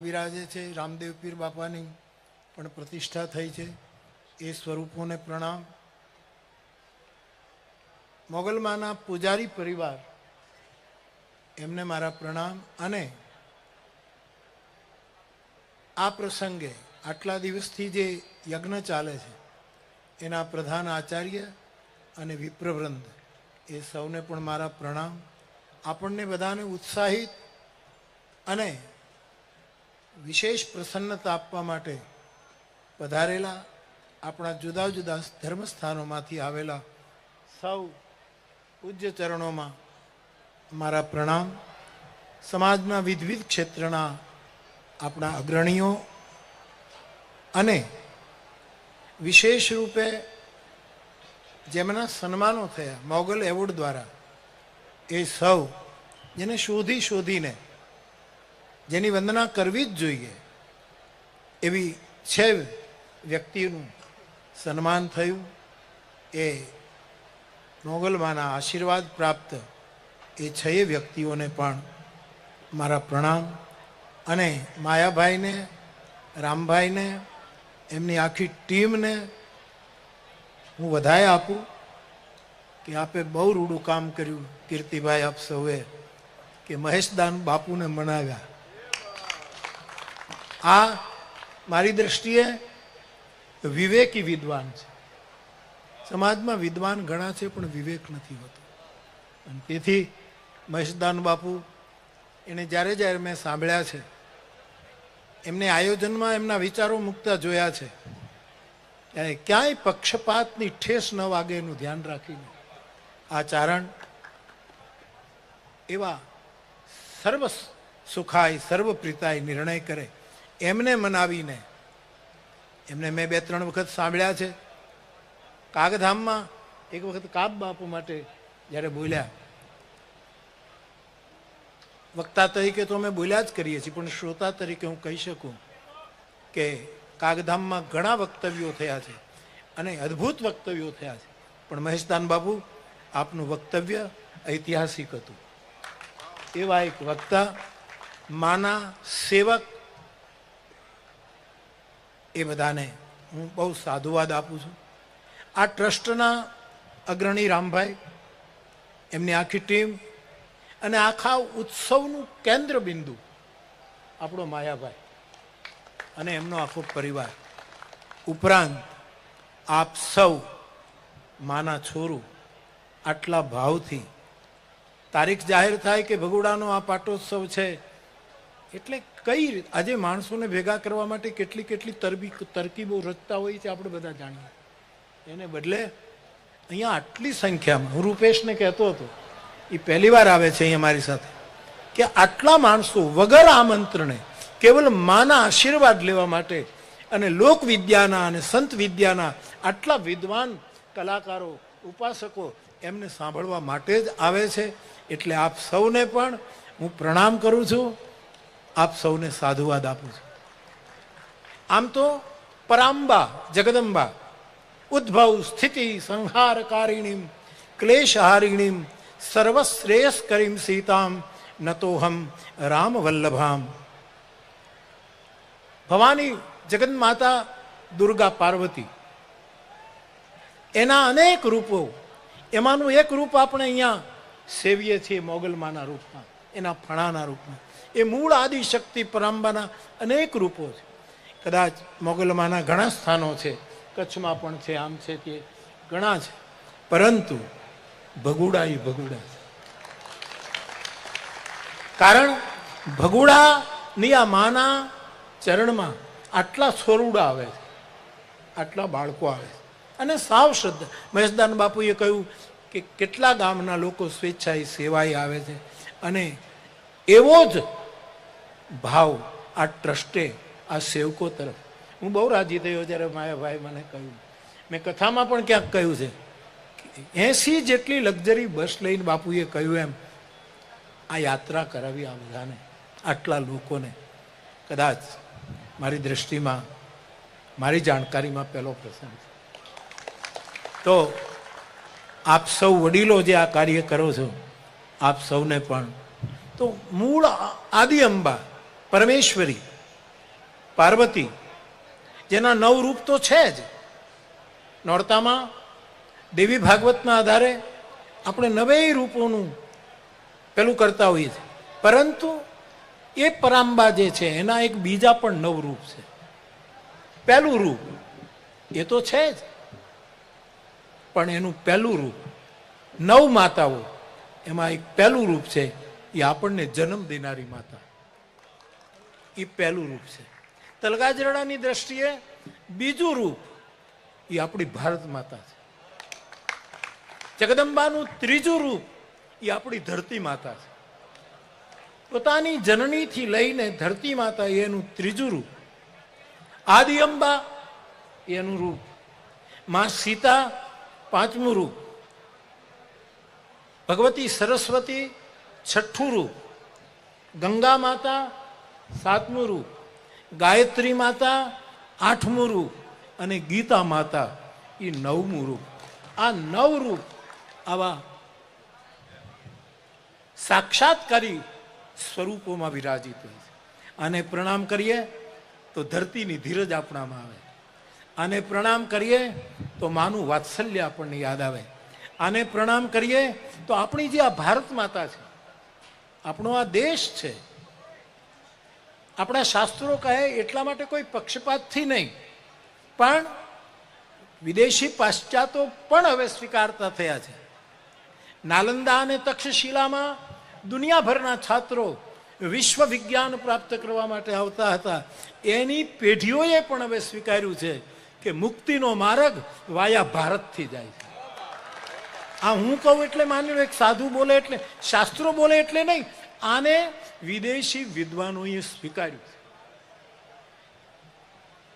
વિરાજે છે, રામદેવ પીર બાપાની પણ પ્રતિષ્ઠા થઈ છે, એ સ્વરૂપોને પ્રણામ. મોગલમાના પૂજારી પરિવાર, એમને મારા પ્રણામ અને આ પ્રસંગે આટલા દિવસથી જે યજ્ઞ ચાલે છે, એના પ્રધાન આચાર્ય અને વિપ્રવૃંદ, એ સૌને પણ મારા પ્રણામ. આપણને બધાને ઉત્સાહિત અને વિશેષ પ્રસન્નતા આપવા માટે પધારેલા આપણા જુદા જુદા ધર્મસ્થાનોમાંથી આવેલા સૌ પૂજ્ય ચરણોમાં મારા પ્રણામ. સમાજના વિવિધ ક્ષેત્રના આપણા અગ્રણીઓ અને વિશેષ રૂપે જેમના સન્માનો થયા મોગલ એવોર્ડ દ્વારા એ સૌ જેને શોધી શોધીને જેની વંદના કરવી જ જોઈએ. એવી છે વ્યક્તિનું સન્માન થયું. એ મોગલમાના આશીર્વાદ પ્રાપ્ત એ છએ વ્યક્તિઓને પણ મારા પ્રણામ. અને માયાભાઈને, રામભાઈને, એમની આખી ટીમને હું વધારે આપું કે આપે બહુ રૂડું કામ કર્યું કીર્તિભાઈ આપ સૌએ કે મહેશદાન બાપુને મનાવ્યા. આ મારી દ્રષ્ટિએ વિવેકી વિદ્વાન છે. સમાજમાં વિદ્વાન ઘણા છે, પણ વિવેક નથી હોતો. અને તેથી મહેશદાન બાપુ એને જ્યારે જ્યારે મેં સાંભળ્યા છે, એમને આયોજનમાં એમના વિચારો મૂકતા જોયા છે, ત્યારે ક્યાંય પક્ષપાતની ઠેસ ન વાગે એનું ધ્યાન રાખીને. આ ચારણ એવા સર્વ સુખાય, સર્વ પ્રીતાય નિર્ણય કરે એમને મનાવીને, એમને મેં બે ત્રણ વખત સાંભળ્યા છે. કાગધામમાં એક વખત કાબ બાપુ માટે જ્યારે બોલ્યા, વક્તા તરીકે તો અમે બોલ્યા જ કરીએ છીએ, પણ શ્રોતા તરીકે હું કહી શકું કે કાગધામમાં ઘણા વક્તવ્યો થયા છે અને અદ્ભુત વક્તવ્યો થયા છે. પણ મહેશદાન બાબુ આપનું વક્તવ્ય ઐતિહાસિક હતું. એવા એક વક્તા, માના સેવક એ બધાને હું બહુ સાધુવાદ આપું છું. આ ટ્રસ્ટના અગ્રણી રામભાઈ, એમની આખી ટીમ અને આખા ઉત્સવનું કેન્દ્ર બિંદુ આપણો માયાભાઈ અને એમનો આખો પરિવાર. ઉપરાંત આપ સૌ માના છોરું આટલા ભાવથી તારીખ જાહેર થાય કે ભગોડાનો આ પાટોત્સવ છે, એટલે કઈ આજે માણસોને ભેગા કરવા માટે કેટલી કેટલી તરબી તરકીબો રચતા હોય છે આપણે બધા જાણીએ. એને બદલે અહીંયા આટલી સંખ્યામાં, હું રૂપેશને કહેતો હતો, એ પહેલી વાર આવે છે અહીંયા મારી સાથે, કે આટલા માણસો વગર આમંત્રણે કેવલ માના આશીર્વાદ લેવા માટે અને લોક વિદ્યાના અને સંત વિદ્યાના આટલા વિદ્વાન કલાકારો, ઉપાસકો એમને સાંભળવા માટે જ આવે છે. એટલે આપ સૌને પણ હું પ્રણામ કરું છું. આપ સૌને સાધુવાદ આપું છું. આમ તો પરાંબા, જગદંબા, ઉદ્ભવ, સ્થિતિ, સંહારકારિણીમ, ક્લેશહારિણીમ સર્વશ્રેયસ કરીમ સીતામ, નતોહમ રામ વલ્લભામ ભવાની જગન માતા દુર્ગા પાર્વતી. એના અનેક રૂપો, એમાંનું એક રૂપ આપણે અહીંયા સેવીએ છીએ મોગલમાના રૂપમાં, એના ફણાના રૂપમાં. એ મૂળ આદિશક્તિ પરંબાના અનેક રૂપો છે. કદાચ મોગલમાંના ઘણા સ્થાનો છે, કચ્છમાં પણ છે, આમ છે તે ઘણા છે. પરંતુ ભગુડા એ ભગુડા કારણ ભગુડાની આ માના ચરણમાં આટલા સ્વરૂડા આવે છે, આટલા બાળકો આવે છે. અને સાવ શ્રદ્ધા. મહેશદાન બાપુએ કહ્યું કે કેટલા ગામના લોકો સ્વેચ્છાએ સેવાએ આવે છે. અને એવો જ ભાવ, આ ટ્રસ્ટે આ સેવકો તરફ. હું બહુ રાજી થયો જ્યારે માયાભાઈ મને કહ્યું. મેં કથામાં પણ ક્યાંક કહ્યું છે એસી જેટલી લક્ઝરી બસ લઈને બાપુએ કહ્યું એમ, આ યાત્રા કરાવી આ બધાને, આટલા લોકોને. કદાચ મારી દ્રષ્ટિમાં, મારી જાણકારીમાં પહેલો પ્રસંગ છે. તો આપ સૌ વડીલો જે આ કાર્ય કરો છો, આપ સૌને પણ. તો મૂળ આદિ અંબા પરમેશ્વરી, પાર્વતી, જેના નવ રૂપ તો છે જ. નોરતામાં, દેવી ભાગવતના આધારે આપણે નવેય રૂપોનું પેલું કરતા હોઈએ છીએ. પરંતુ એ પરાંબા જે છે, એના એક બીજા પણ નવ રૂપ છે. પહેલું રૂપ એ તો છે જ. પણ એનું પહેલું રૂપ, નવ માતાઓ, એમાં એક પહેલું રૂપ છે, એ આપણને જન્મ દેનારી માતા. એ પહેલું રૂપ છે. તલગાજરડાની દ્રષ્ટિએ બીજું રૂપ એ આપણી ભારત માતા છે. જગદંબાનું ત્રીજું રૂપ એ આપણી ધરતી માતા છે. પોતાની જનનીથી લઈને ધરતી માતા એનું ત્રીજું રૂપ. આદિ અંબા એનું રૂપ. માં સીતા પાંચમું રૂપ. ભગવતી સરસ્વતી છઠ્ઠું રૂપ. ગંગા માતા સાતમું રૂપ. ગાયત્રી માતા, આઠમું રૂપ અને ગીતા માતા એ નવમું રૂપ. આ નવ રૂપ આવા સાક્ષાત્કારી સ્વરૂપોમાં વિરાજિત હોય છે. આને પ્રણામ કરીએ તો ધરતીની ધીરજ આપણામાં આવે. આને પ્રણામ કરીએ તો માનું વાત્સલ્ય આપણને યાદ આવે. આને પ્રણામ કરીએ તો આપણી જે આ ભારત માતા છે, આપણો આ દેશ છે આપણા શાસ્ત્રો કહે એટલા માટે કોઈ પક્ષપાતથી નહીં. પણ વિદેશી પાશ્ચાતો પણ હવે સ્વીકારતા થયા છે. નાલંદા અને તક્ષશિલામાં દુનિયાભરના છાત્રો વિશ્વ વિજ્ઞાન પ્રાપ્ત કરવા માટે આવતા હતા. એની પેઢીઓએ પણ હવે સ્વીકાર્યું છે કે મુક્તિનો માર્ગ વાયા ભારતથી જાય છે. આ હું કહું એટલે માની લો એક સાધુ બોલે એટલે, શાસ્ત્રો બોલે એટલે નહીં આને વિદેશી વિદ્વાનોએ સ્વીકાર્યું.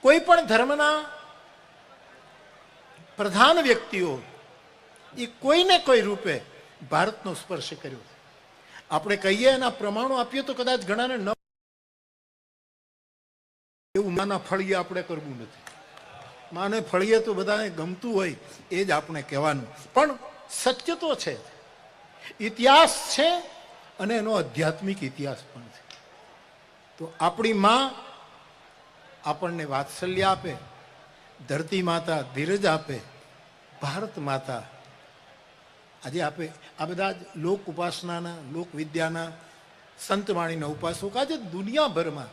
કોઈ પણ ધર્મના પ્રધાન વ્યક્તિઓ એ કોઈને કોઈ રૂપે ભારતનો સ્પર્શ કર્યો. આપણે કહીએ એના પ્રમાણો આપીએ તો કદાચ ઘણાને ન એવું માના ફળીએ આપણે કરવું નથી. માને ફળીએ તો બધાને ગમતું હોય એ જ આપણે કહેવાનું. પણ સત્ય તો છે. ઇતિહાસ છે અને એનો આધ્યાત્મિક ઇતિહાસ પણ છે. તો આપણી માં આપણને વાત્સલ્ય આપે, ધરતી માતા ધીરજ આપે, ભારત માતા આજે આપે. આ બધા જ લોક ઉપાસનાના, લોક વિદ્યાના સંતવાણીના ઉપાસકો આજે દુનિયાભરમાં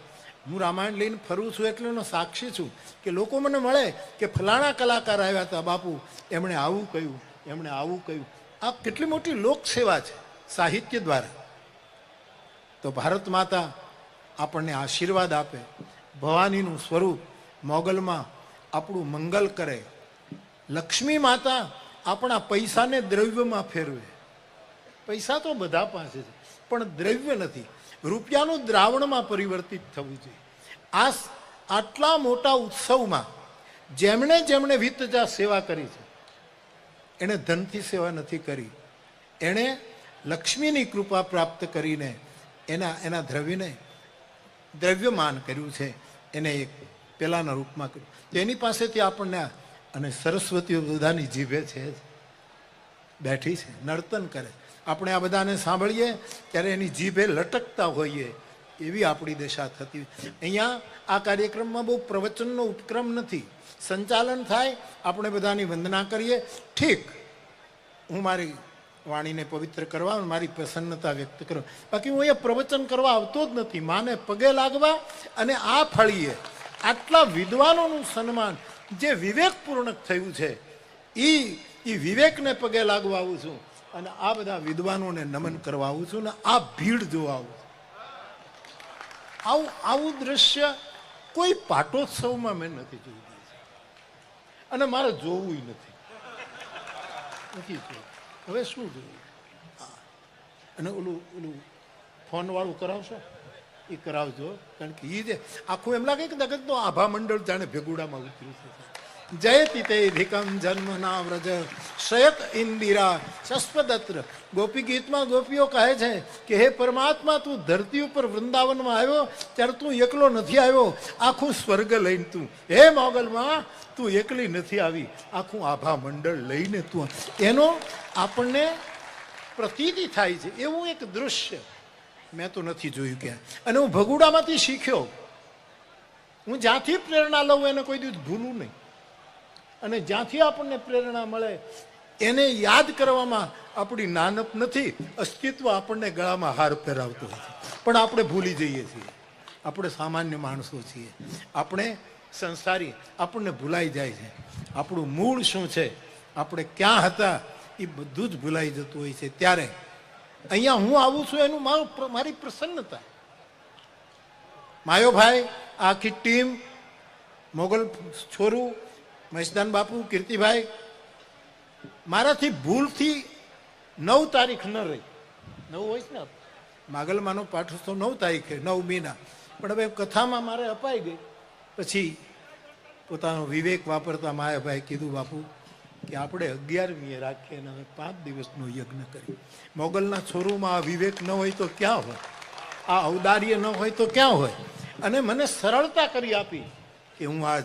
હું રામાયણ લઈને ફરું છું એટલે એનો સાક્ષી છું કે લોકો મને મળે કે ફલાણા કલાકાર આવ્યા હતા, બાપુ, એમણે આવું કહ્યું, એમણે આવું કહ્યું. આ કેટલી મોટી લોકસેવા છે સાહિત્ય દ્વારા. તો ભારત માતા આપણને આશીર્વાદ આપે. ભવાનીનું સ્વરૂપ મોગલમાં આપણું મંગલ કરે. લક્ષ્મી માતા આપણા પૈસાને દ્રવ્યમાં ફેરવે. પૈસા તો બધા પાસે છે, પણ દ્રવ્ય નથી. રૂપિયાનું દ્રાવણમાં પરિવર્તિત થવું જોઈએ આ આટલા મોટા ઉત્સવમાં જેમણે જેમણે વિતજા સેવા કરી છે, એણે ધનથી સેવા નથી કરી. એણે લક્ષ્મીની કૃપા પ્રાપ્ત કરીને એના એના દ્રવ્યને દ્રવ્યમાન કર્યું છે, એને એક પેલાના રૂપમાં કર્યું તો એની પાસેથી આપણને અને સરસ્વતીઓ બધાની જીભે છે. બેઠી છે, નર્તન કરે આપણે આ બધાને સાંભળીએ, ત્યારે એની જીભે લટકતા હોઈએ, એવી આપણી દશા થતી હોય. અહીંયા આ કાર્યક્રમમાં બહુ પ્રવચનનો ઉપક્રમ નથી સંચાલન થાય, આપણે બધાની વંદના કરીએ ઠીક, હું મારી વાણીને પવિત્ર કરવા મારી પ્રસન્નતા વ્યક્ત કરવા બાકી હું અહીંયા પ્રવચન કરવા આવતો જ નથી. માને પગે લાગવા અને આ ફળીએ. આટલા વિદ્વાનોનું સન્માન જે વિવેકપૂર્ણક થયું છે એ એ વિવેકને પગે લાગવા આવું છું અને આ બધા વિદ્વાનોને નમન કરવા આવું છું ને આ ભીડ જોવા આવું આવું આવું દ્રશ્ય કોઈ પાટોત્સવમાં મેં નથી જોયું. અને મારે જોવું નથી. નથી જોયું. હવે શું હા. અને ઓલું ઓલું ફોનવાળું કરાવશો? એ કરાવજો. કારણ કે એ જે આખું એમ લાગે કે દગતનો આભા મંડળ જાણે ભેગુડામાં ઉતર્યું છે. જયતિ તે ધિકમ જન્મ ના વ્રજ શયત ઇન્દિરા શસ્પદત્ર ગોપી ગીતમાં ગોપીઓ કહે છે કે હે પરમાત્મા તું ધરતી ઉપર વૃંદાવનમાં આવ્યો ત્યારે તું એકલો નથી આવ્યો આખું સ્વર્ગ લઈને તું હે મોગલમાં તું એકલી નથી આવી આખું આભા મંડળ લઈને તું એનો આપણને પ્રતીતિ થાય છે એવું એક દૃશ્ય મેં તો નથી જોયું ક્યાં અને હું ભગુડામાંથી શીખ્યો હું જ્યાંથી પ્રેરણા લઉં એને કોઈ દિવસ ભૂલું નહીં અને જ્યાંથી આપણને પ્રેરણા મળે, એને યાદ કરવામાં આપણી નાનપ નથી, અસ્તિત્વ આપણને ગળામાં હાર પહેરાવતું છે. પણ આપણે ભૂલી જઈએ છીએ. આપણે સામાન્ય માણસો છીએ. આપણે સંસારી, આપણને ભૂલાઈ જાય છે. આપણું મૂળ શું છે? આપણે ક્યાં હતા? એ બધું જ ભૂલાઈ જતું હોય છે. ત્યારે અહીંયા હું આવું છું એનું મારું મારી પ્રસન્નતા. માયોભાઈ, આખી ટીમ, મોગલ છોરું મહેશદાન બાપુ, કીર્તિભાઈ, મારાથી ભૂલથી નવ તારીખ ન રહી. નવ હોય છે ને માગલમાંનો પાઠોત્સવ નવ તારીખે, નવ મહિના પણ હવે કથામાં મારે અપાઈ ગઈ. પછી પોતાનો વિવેક વાપરતા માયાભાઈ કીધું, બાપુ, કે આપણે અગિયારમીએ રાખીએ અને અમે પાંચ દિવસનો યજ્ઞ કરીએ. મોગલના છોરુમાં આ વિવેક ન હોય તો ક્યાં હોય? આ ઔદાર્ય ન હોય તો ક્યાં હોય? અને મને સરળતા કરી આપી કે હું આજ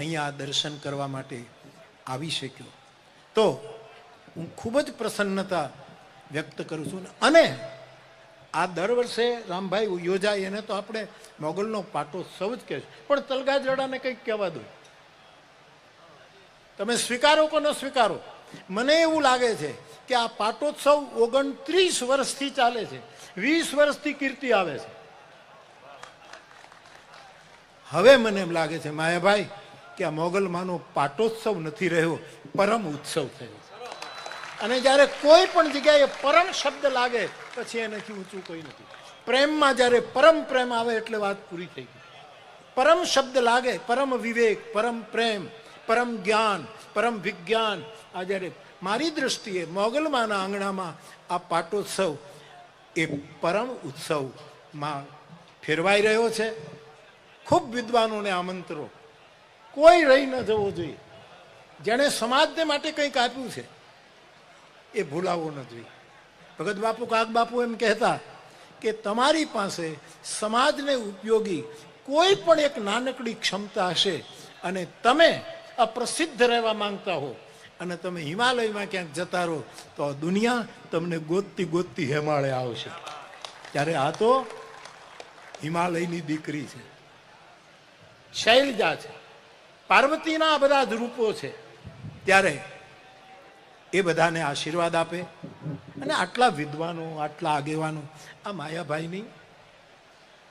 અહીંયા દર્શન કરવા માટે આવી શક્યો. તો હું ખૂબ જ પ્રસન્નતા વ્યક્ત કરું છું અને આ દર વર્ષે રામભાઈ યોજાય એને તો આપણે મોગલનો પાટોત્સવ જ કહે પણ તલગાજડાને કંઈક કહેવા દો. તમે સ્વીકારો કે ન સ્વીકારો? મને એવું લાગે છે કે આ પાટોત્સવ ઓગણત્રીસ વર્ષથી ચાલે છે. વીસ વર્ષથી કીર્તિ આવે છે. હવે મને એમ લાગે છે, માયાભાઈ કે આ મોગલમાંનો પાટોત્સવ નથી રહ્યો, પરમ ઉત્સવ થયો. અને જ્યારે કોઈ પણ જગ્યાએ પરમ શબ્દ લાગે, પછી એનાથી ઊંચું કોઈ નથી. પ્રેમમાં જ્યારે પરમ પ્રેમ આવે એટલે વાત પૂરી થઈ ગઈ. પરમ શબ્દ લાગે, પરમ વિવેક, પરમ પ્રેમ, પરમ જ્ઞાન, પરમ વિજ્ઞાન. આ જ્યારે મારી દ્રષ્ટિએ મોગલમાના આંગણામાં આ પાટોત્સવ એ પરમ ઉત્સવમાં ફેરવાઈ રહ્યો છે. ખૂબ વિદ્વાનોને આમંત્રો કોઈ રહી ન જવો જોઈએ. જેણે સમાજને માટે કંઈક આપ્યું છે, એ ભૂલાવવો ન જોઈએ. ભગત બાપુ કાક બાપુ એમ કહેતા કે તમારી પાસે સમાજને ઉપયોગી કોઈ પણ એક નાનકડી ક્ષમતા હશે અને તમે અપ્રસિદ્ધ રહેવા માંગતા હો અને તમે હિમાલયમાં ક્યાંક જતા રહો, તો દુનિયા તમને ગોતતી ગોતતી હેમાળે આવશે. ત્યારે આ તો હિમાલયની દીકરી છે. શૈલજા છે. પાર્વતીના બધા રૂપો છે, ત્યારે એ બધાને આશીર્વાદ આપે અને આટલા વિદ્વાનો, આટલા આગેવાનો, આ માયાભાઈની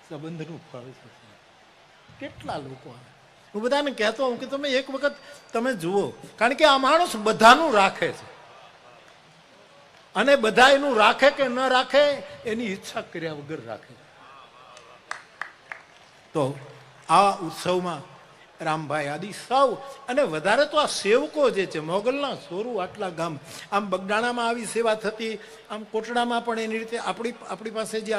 સંબંધનું ફળ છે. કેટલા લોકો આવે હું બધાને કહેતો હોઉં કે તમે એક વખત તમે જુઓ, કારણ કે આ માણસ બધાનું રાખે છે. અને બધા એનું રાખે કે ન રાખે, એની ઈચ્છા કર્યા વગર રાખે. તો આ ઉત્સવમાં રામભાઈ આદિ સૌ અને વધારે તો આ સેવકો જે છે, મોગલના સોરું આટલા ગામ. આમ બગડાણામાં આવી સેવા થતી, આમ કોટડામાં પણ એની રીતે આપણી આપણી પાસે જે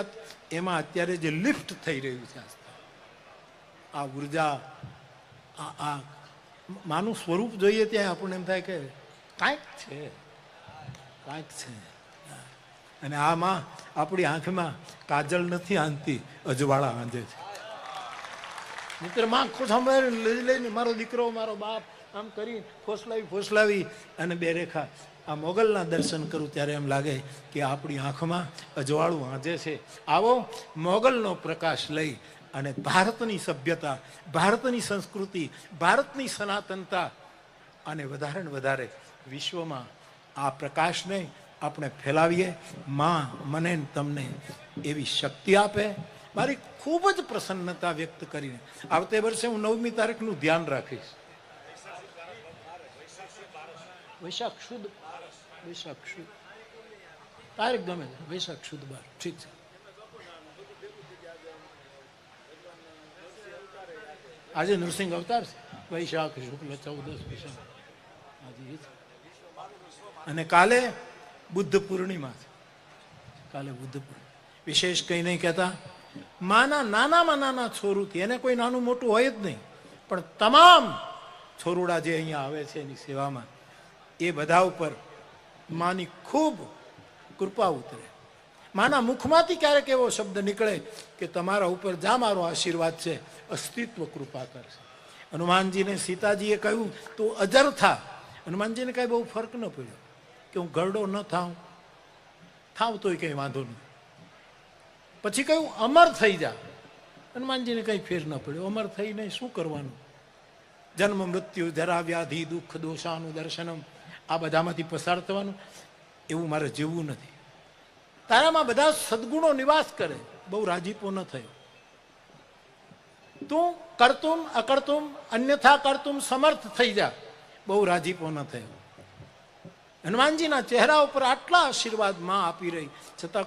એમાં અત્યારે જે લિફ્ટ થઈ રહ્યું છે આ ઊર્જા, આ આ માનું સ્વરૂપ જોઈએ ત્યાં આપણને એમ થાય કે કાંઈક છે કાંઈક છે. અને આમાં આપણી આંખમાં કાજલ નથી આંતી અજવાળા આંધે છે. મિત્ર, માં ખોસાંભળ લઈ લઈને મારો દીકરો, મારો બાપ આમ કરી ફોસલાવી ફોસલાવી અને બે રેખા આ મોગલના દર્શન કરું ત્યારે એમ લાગે કે આપણી આંખમાં અજવાળું આંજે છે. આવો મોગલનો પ્રકાશ લઈ અને ભારતની સભ્યતા, ભારતની સંસ્કૃતિ, ભારતની સનાતનતા અને વધારે ને વધારે વિશ્વમાં આ પ્રકાશને આપણે ફેલાવીએ. માં મને તમને એવી શક્તિ આપે મારી ખૂબ જ પ્રસન્નતા વ્યક્ત કરીને આવતે વર્ષે હું નવમી તારીખનું ધ્યાન રાખીશ. તારીખ ગમે છે વૈશાખ શુદ્ધ બાર, ઠીક છે. આજે નૃસિંહ અવતાર છે. વૈશાખ શુક્લ ચૌદસ વૈશાખ અને કાલે બુદ્ધ પૂર્ણિમા છે. કાલે બુદ્ધ પૂર્ણિમા. વિશેષ કંઈ નહીં કહેતા. માના નાનામાં નાના છોરુથી એને કોઈ નાનું મોટું હોય જ નહીં. પણ તમામ છોરુડા જે અહીંયા આવે છે એની સેવામાં, એ બધા ઉપર માની ખૂબ કૃપા ઉતરે. માના મુખમાંથી ક્યારેક એવો શબ્દ નીકળે કે તમારા ઉપર જા મારો આશીર્વાદ છે, અસ્તિત્વ કૃપા કરશે. હનુમાનજીને સીતાજીએ કહ્યું, તું અજર થા. હનુમાનજીને કાંઈ બહુ ફરક ન પડ્યો કે હું ગરડો ન થાઉં. થાવ તોય કંઈ વાંધો નહીં. પછી કહ્યું, અમર થઈ જા. હનુમાનજીને કંઈ ફેર ન પડ્યો. અમર થઈને શું કરવાનું? જન્મ, મૃત્યુ, જરા વ્યાધિ, દુઃખ દોષાનું દર્શનમ આ બધામાંથી પસાર થવાનું? એવું મારે જીવવું નથી. તારામાં બધા સદગુણો નિવાસ કરે. બહુ રાજીપો ન થયો. તું કરતું અકર્તુમ, અન્યથા કરતું સમર્થ થઈ જા. બહુ રાજીપો ન થયો. હનુમાનજીના ચહેરા ઉપર આટલા આશીર્વાદમાં આપી રહી. છતાં